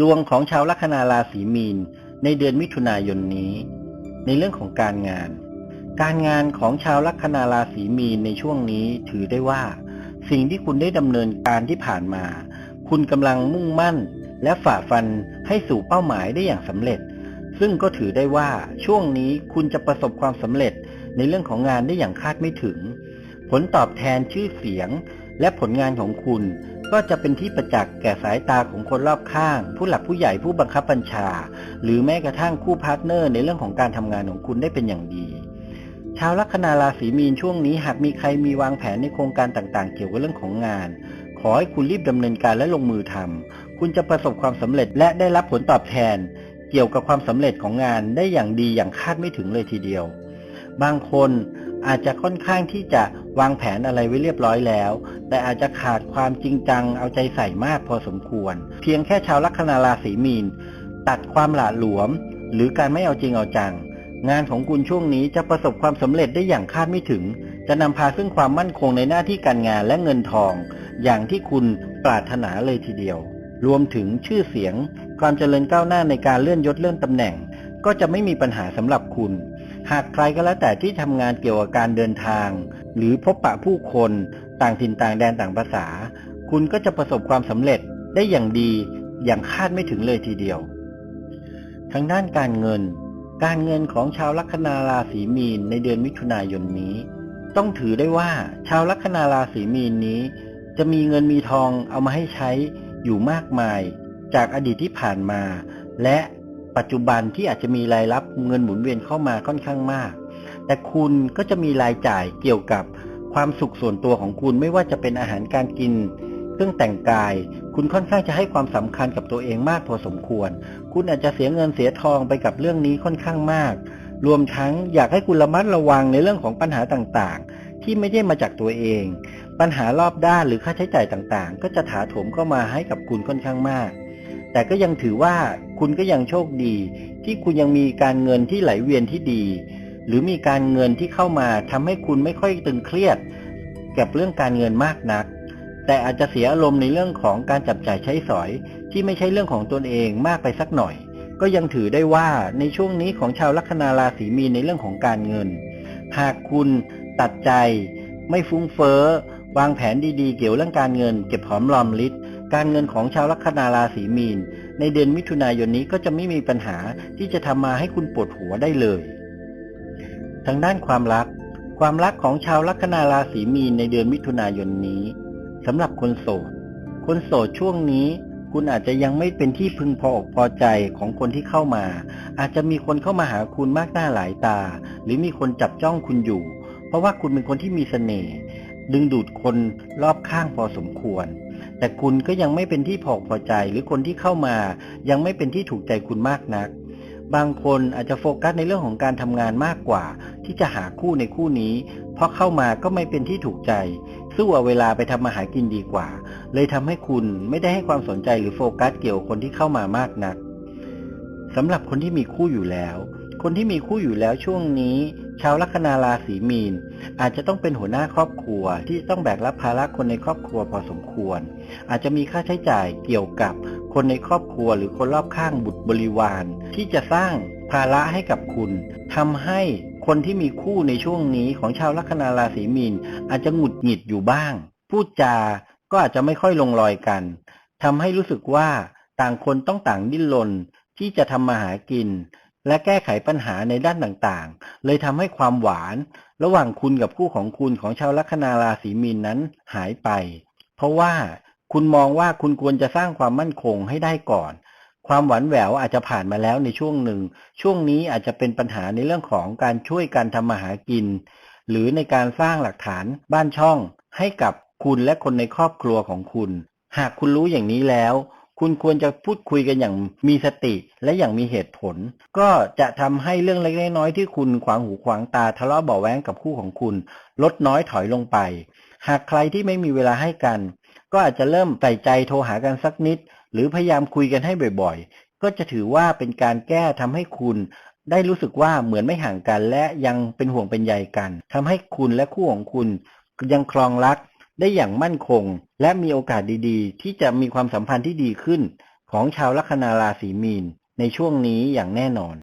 ดวงของชาวลัคนาราศีมีนในเดือนมิถุนายนนี้ ในเรื่องของการงาน การงานของชาวลัคนาราศีมีนในช่วงนี้ถือได้ว่า สิ่งที่คุณได้ดำเนินการที่ผ่านมา คุณกำลังมุ่งมั่น และฝ่าฟันให้สู่เป้าหมายได้อย่างสำเร็จ ซึ่งก็ถือได้ว่าช่วงนี้คุณจะประสบความสำเร็จในเรื่องของงานได้อย่างคาดไม่ถึง ผลตอบแทนชื่อเสียง และผลงานของคุณ ก็จะเป็นที่ประจักษ์แก่สายตาของคนรอบข้าง ผู้หลักผู้ใหญ่ผู้บังคับบัญชา หรือแม้กระทั่งคู่พาร์ทเนอร์ในเรื่องของการทำงานของคุณได้เป็นอย่างดี ชาวลัคนาราศีมีนช่วงนี้หากมีใครมีวางแผนในโครงการต่างๆ เกี่ยวกับเรื่องของงาน ขอให้คุณรีบดำเนินการและลงมือทำคุณจะประสบความสำเร็จและได้รับผลตอบแทน เกี่ยวกับความสำเร็จของงานได้อย่างดีอย่างคาดไม่ถึงเลยทีเดียว บางคน อาจจะค่อนข้างที่จะวางแผนอะไรไว้เรียบร้อยแล้ว แต่อาจจะขาดความจริงจังเอาใจใส่มากพอสมควร เพียงแค่ชาวลัคนาราศีมีน ตัดความหละหลวม หรือการไม่เอาจริงเอาจัง งานของคุณช่วงนี้จะประสบความสำเร็จได้อย่างคาดไม่ถึง จะนำพาซึ่งความมั่นคงในหน้าที่การงานและเงินทอง อย่างที่คุณปรารถนาเลยทีเดียว รวมถึงชื่อเสียง ความเจริญก้าวหน้าในการเลื่อนยศเลื่อนตำแหน่ง ก็จะไม่มีปัญหาสำหรับคุณ หากใครก็แล้วแต่ที่ทำงานเกี่ยวกับการเดินทาง หรือพบปะผู้คนต่างถิ่นต่างแดนต่างภาษา คุณก็จะประสบความสำเร็จได้อย่างดีอย่างคาดไม่ถึงเลยทีเดียว ทางด้านการเงิน การเงินของชาวลัคนาราศีมีนในเดือนมิถุนายนนี้ ต้องถือได้ว่าชาวลัคนาราศีมีนนี้ จะมีเงินมีทองเอามาให้ใช้อยู่มากมาย จากอดีตที่ผ่านมา และ ปัจจุบันที่อาจจะมีรายรับเงินหมุนเวียนเข้ามาค่อนข้างมาก แต่คุณก็จะมีรายจ่ายเกี่ยวกับความสุขส่วนตัวของคุณไม่ว่าจะเป็นอาหารการกิน เครื่องแต่งกาย คุณค่อนข้างจะให้ความสำคัญกับตัวเองมากพอสมควร คุณอาจจะเสียเงินเสียทองไปกับเรื่องนี้ค่อนข้างมาก รวมทั้งอยากให้คุณระมัดระวังในเรื่องของปัญหาต่างๆ ที่ไม่ได้มาจากตัวเอง ปัญหารอบด้านหรือค่าใช้จ่ายต่างๆ ก็จะถาโถมเข้ามาให้กับคุณค่อนข้างมาก แต่ก็ยังถือว่าคุณก็ยังโชคดี ที่คุณยังมีการเงินที่ไหลเวียนที่ดี หรือมีการเงินที่เข้ามาทำให้คุณไม่ค่อยตึงเครียดกับเรื่องการเงินมากนัก แต่อาจจะเสียอารมณ์ในเรื่องของการจับจ่ายใช้สอย ที่ไม่ใช่เรื่องของตนเองมากไปสักหน่อย ก็ยังถือได้ว่าในช่วงนี้ของชาวลัคนาราศีมีนในเรื่องของการเงิน หากคุณตัดใจ ไม่ฟุ้งเฟ้อวางแผนดีๆ เกี่ยวเรื่องการเงิน เก็บหอมรอมริบ การเงินของชาวลัคนาราศีมีน ในเดือนมิถุนายนนี้ก็จะไม่มีปัญหาที่จะทำมาให้คุณปวดหัวได้เลยทางด้านความรัก ความรักของชาวลัคนาราศีมีนในเดือนมิถุนายนนี้สำหรับคนโสด คนโสดช่วงนี้ คุณอาจจะยังไม่เป็นที่พึงพออกพอใจของคนที่เข้ามา อาจจะมีคนเข้ามาหาคุณมากหน้าหลายตา หรือมีคนจับจ้องคุณอยู่ เพราะว่าคุณเป็นคนที่มีเสน่ห์ดึงดูดคนรอบข้างพอสมควร แต่คุณก็ยังไม่เป็นที่พอพอใจหรือคนที่เข้ามา ยังไม่เป็นที่ถูกใจคุณมากนัก บางคนอาจจะโฟกัสในเรื่องของการทำงานมากกว่า ที่จะหาคู่ในคู่นี้ เพราะเข้ามาก็ไม่เป็นที่ถูกใจ สู้เอาเวลาไปทำมาหากินดีกว่า เลยทำให้คุณไม่ได้ให้ความสนใจหรือโฟกัสเกี่ยวกับคนที่เข้ามามากนักสำหรับคนที่มีคู่อยู่แล้ว คนที่มีคู่อยู่แล้วช่วงนี้ ชาวลัคนาราศีมีน อาจจะต้องเป็นหัวหน้าครอบครัวที่ต้องแบกรับภาระคนในครอบครัวพอสมควร อาจจะมีค่าใช้จ่ายเกี่ยวกับคนในครอบครัวหรือคนรอบข้างบุตรบริวาร ที่จะสร้างภาระให้กับคุณทำให้คนที่มีคู่ในช่วงนี้ของชาวลัคนาราศีมีน อาจจะหงุดหงิดอยู่บ้าง พูดจาก็อาจจะไม่ค่อยลงรอยกันทำให้รู้สึกว่าต่างคนต้องต่างดิ้นรนที่จะทำมาหากิน และแก้ไขปัญหาในด้านต่างๆ เลยทำให้ความหวาน ระหว่างคุณกับคู่ของคุณของชาวลัคนาราศีมีนนั้นหายไป เพราะว่าคุณมองว่าคุณควรจะสร้างความมั่นคงให้ได้ก่อน ความหวานแหววอาจจะผ่านมาแล้วในช่วงหนึ่ง ช่วงนี้อาจจะเป็นปัญหาในเรื่องของการช่วยกันทำมาหากิน หรือในการสร้างหลักฐานบ้านช่อง ให้กับคุณและคนในครอบครัวของคุณ หากคุณรู้อย่างนี้แล้ว คุณควรจะพูดคุยกันอย่างมีสติและอย่างมีเหตุผล ก็จะทำให้เรื่องเล็กๆน้อยๆที่คุณขวางหูขวางตาทะเลาะเบาะแว้งกับคู่ของคุณ ลดน้อยถอยลงไป หากใครที่ไม่มีเวลาให้กัน ก็อาจจะเริ่มใส่ใจโทรหากันสักนิด หรือพยายามคุยกันให้บ่อยๆ ก็จะถือว่าเป็นการแก้ทำให้คุณได้รู้สึกว่าเหมือนไม่ห่างกันและยังเป็นห่วงเป็นใยกันทำให้คุณและคู่ของคุณยังคลองรัก ได้อย่างมั่นคง และมีโอกาสดีๆ ที่จะมีความสัมพันธ์ที่ดีขึ้น ของชาวลัคนาราศีมีนในช่วงนี้อย่างแน่นอน